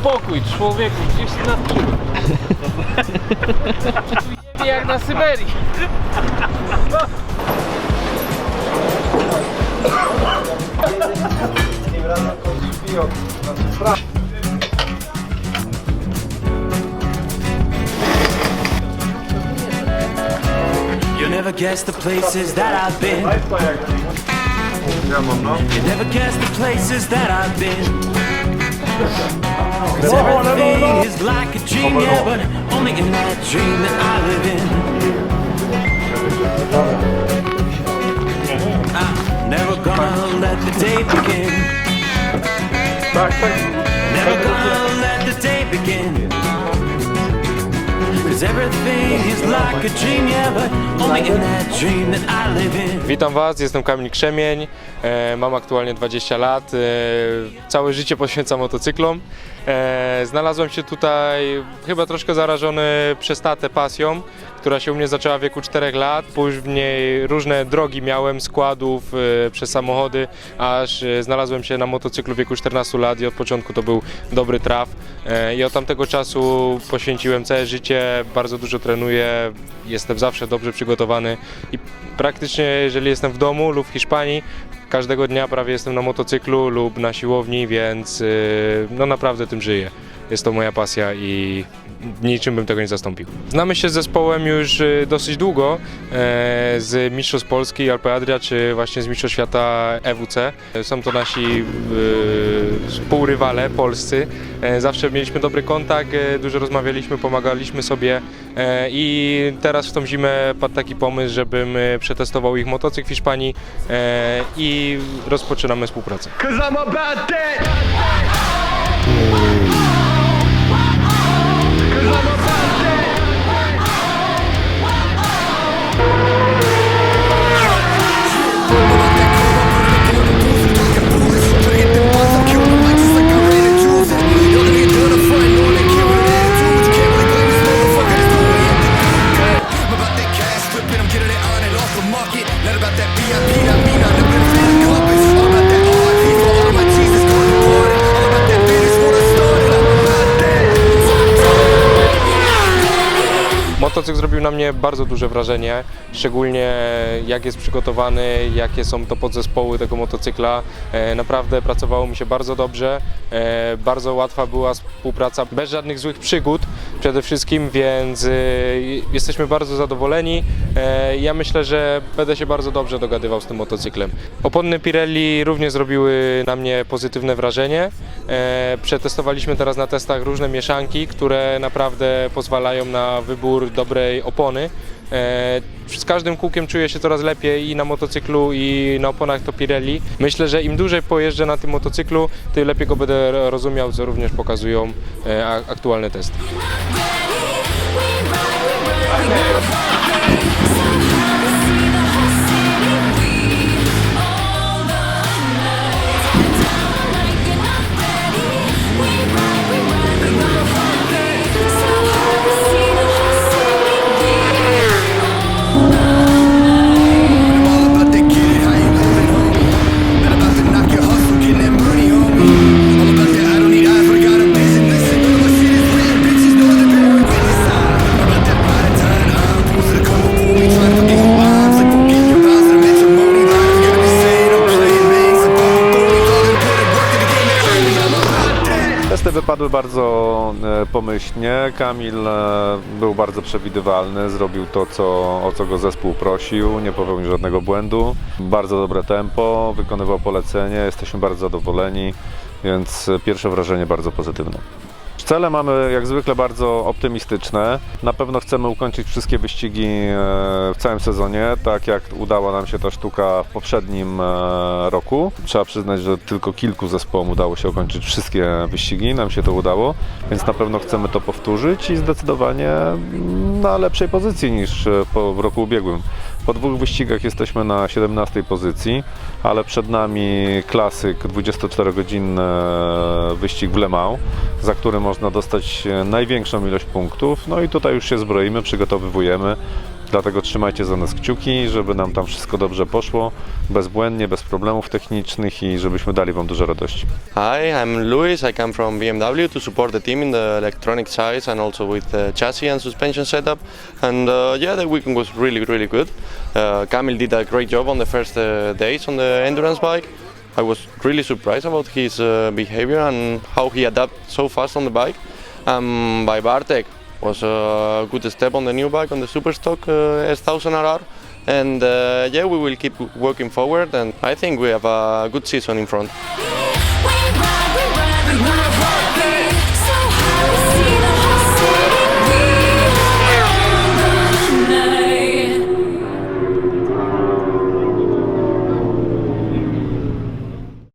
spokój, człowieku, gdzieś ty nad czym? Jak na Syberii. You'll never guess the places that I've been. You never guess the places that I've been. 'Cause everything is like a dream, yeah, but only in that dream that I live in. I'm never gonna let the day begin. Never gonna Witam Was, jestem Kamil Krzemień, e, mam aktualnie 20 lat, e, całe życie poświęcam motocyklom. E, znalazłem się tutaj chyba troszkę zarażony przez tatę pasją, która się u mnie zaczęła w wieku 4 lat. Później różne drogi miałem, składów przez samochody, aż znalazłem się na motocyklu w wieku 14 lat i od początku to był dobry traf. I od tamtego czasu poświęciłem całe życie, bardzo dużo trenuję, jestem zawsze dobrze przygotowany i praktycznie jeżeli jestem w domu lub w Hiszpanii, każdego dnia prawie jestem na motocyklu lub na siłowni, więc yy, no naprawdę tym żyję. Jest to moja pasja i niczym bym tego nie zastąpił. Znamy się z zespołem już y, dosyć długo, e, z Mistrzostw Polski, Alpe Adria, czy właśnie z Mistrzostw Świata EWC. Są to nasi y, współrywale polscy. E, Zawsze mieliśmy dobry kontakt, e, dużo rozmawialiśmy, pomagaliśmy sobie i teraz w tą zimę padł taki pomysł, żebym przetestował ich motocykl w Hiszpanii i rozpoczynamy współpracę. I'm about that. Motocykl zrobił na mnie bardzo duże wrażenie, szczególnie jak jest przygotowany, jakie są to podzespoły tego motocykla. E, Naprawdę pracowało mi się bardzo dobrze, e, bardzo łatwa była współpraca, bez żadnych złych przygód przede wszystkim, więc e, jesteśmy bardzo zadowoleni. E, Ja myślę, że będę się bardzo dobrze dogadywał z tym motocyklem. Opony Pirelli również zrobiły na mnie pozytywne wrażenie. E, Przetestowaliśmy teraz na testach różne mieszanki, które naprawdę pozwalają na wybór dobrej opony. Z każdym kółkiem czuję się coraz lepiej i na motocyklu i na oponach to Pirelli. Myślę, że im dłużej pojeżdżę na tym motocyklu, tym lepiej go będę rozumiał, co również pokazują e, aktualne testy. Testy wypadły bardzo e, pomyślnie. Kamil e, był bardzo przewidywalny, zrobił to, co, o co go zespół prosił, nie popełnił żadnego błędu. Bardzo dobre tempo, wykonywał polecenie, jesteśmy bardzo zadowoleni, więc e, pierwsze wrażenie bardzo pozytywne. Cele mamy jak zwykle bardzo optymistyczne. Na pewno chcemy ukończyć wszystkie wyścigi e, w całym sezonie, tak jak udała nam się ta sztuka w poprzednim e, roku. Trzeba przyznać, że tylko kilku zespołom udało się ukończyć wszystkie wyścigi, nam się to udało, więc na pewno chcemy to powtórzyć i zdecydowanie na lepszej pozycji niż e, w roku ubiegłym. Po dwóch wyścigach jesteśmy na 17 pozycji, ale przed nami klasyk 24-godzinny wyścig w Le Mans, za który można dostać największą ilość punktów. No i tutaj już się zbroimy, przygotowywujemy Dlatego trzymajcie za nas kciuki, żeby nam tam wszystko dobrze poszło, bezbłędnie, bez problemów technicznych i żebyśmy dali Wam dużo radości. Hi, I'm Luis. I come from BMW to support the team in the electronic sides and also with the chassis and suspension setup. And uh, yeah, the weekend was really, really good. Uh, Kamil did a great job on the first uh, days on the endurance bike. I was really surprised about his uh, behavior and how he adapted so fast on the bike. Um, by Bartek was a good step on the new bike on the Superstock uh, S1000 RR. And uh, yeah, we will keep working forward, and I think we have a good season in front.